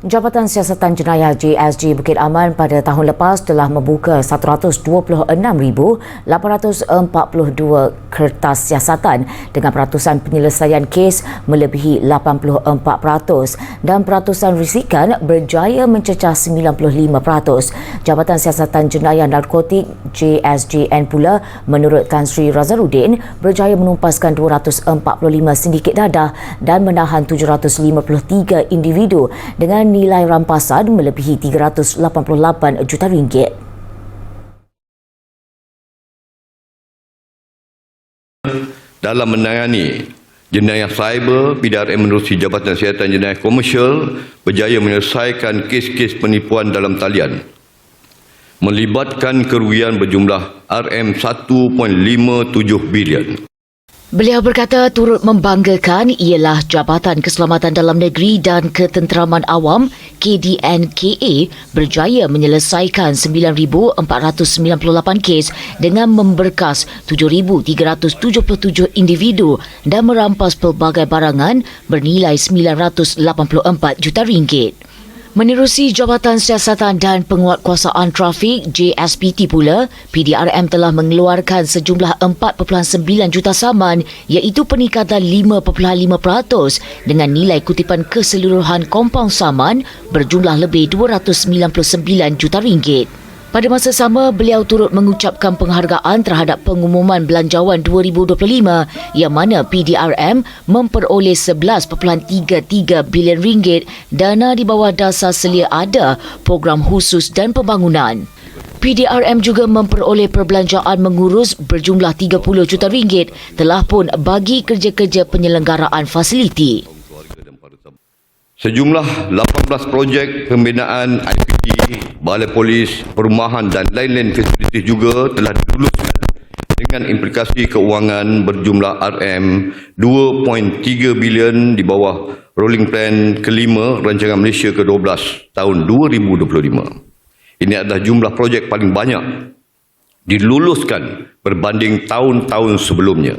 Jabatan Siasatan Jenayah JSG Bukit Aman pada tahun lepas telah membuka 126,842 kertas siasatan dengan peratusan penyelesaian kes melebihi 84% dan peratusan risikan berjaya mencecah 95%. Jabatan Siasatan Jenayah Narkotik JSJN pula menurut Tan Sri Razaruddin berjaya menumpaskan 245 sindiket dadah dan menahan 753 individu dengan nilai rampasan melebihi 388 juta ringgit. dalam menangani jenayah cyber, PDRM menerusi Jabatan Siasatan Jenayah Komersial berjaya menyelesaikan kes-kes penipuan dalam talian melibatkan kerugian berjumlah RM1.57 bilion. Beliau berkata turut membanggakan ialah Jabatan Keselamatan Dalam Negeri dan Ketenteraman Awam KDNKA berjaya menyelesaikan 9,498 kes dengan memberkas 7,377 individu dan merampas pelbagai barangan bernilai 984 juta ringgit. Menerusi Jabatan Siasatan dan Penguatkuasaan Trafik JSPT pula, PDRM telah mengeluarkan sejumlah 4.9 juta saman iaitu peningkatan 5.5% dengan nilai kutipan keseluruhan kompaun saman berjumlah lebih 299 juta ringgit. Pada masa sama, beliau turut mengucapkan penghargaan terhadap pengumuman belanjawan 2025 yang mana PDRM memperoleh 11.33 bilion ringgit dana di bawah dasar selia ada program khusus dan pembangunan. PDRM juga memperoleh perbelanjaan mengurus berjumlah 30 juta ringgit telah pun bagi kerja-kerja penyelenggaraan fasiliti. Sejumlah 18 projek pembinaan IPT, balai polis, perumahan dan lain-lain fasiliti juga telah diluluskan dengan implikasi keuangan berjumlah RM 2.3 bilion di bawah Rolling Plan kelima Rancangan Malaysia ke-12 tahun 2025. Ini adalah jumlah projek paling banyak diluluskan berbanding tahun-tahun sebelumnya.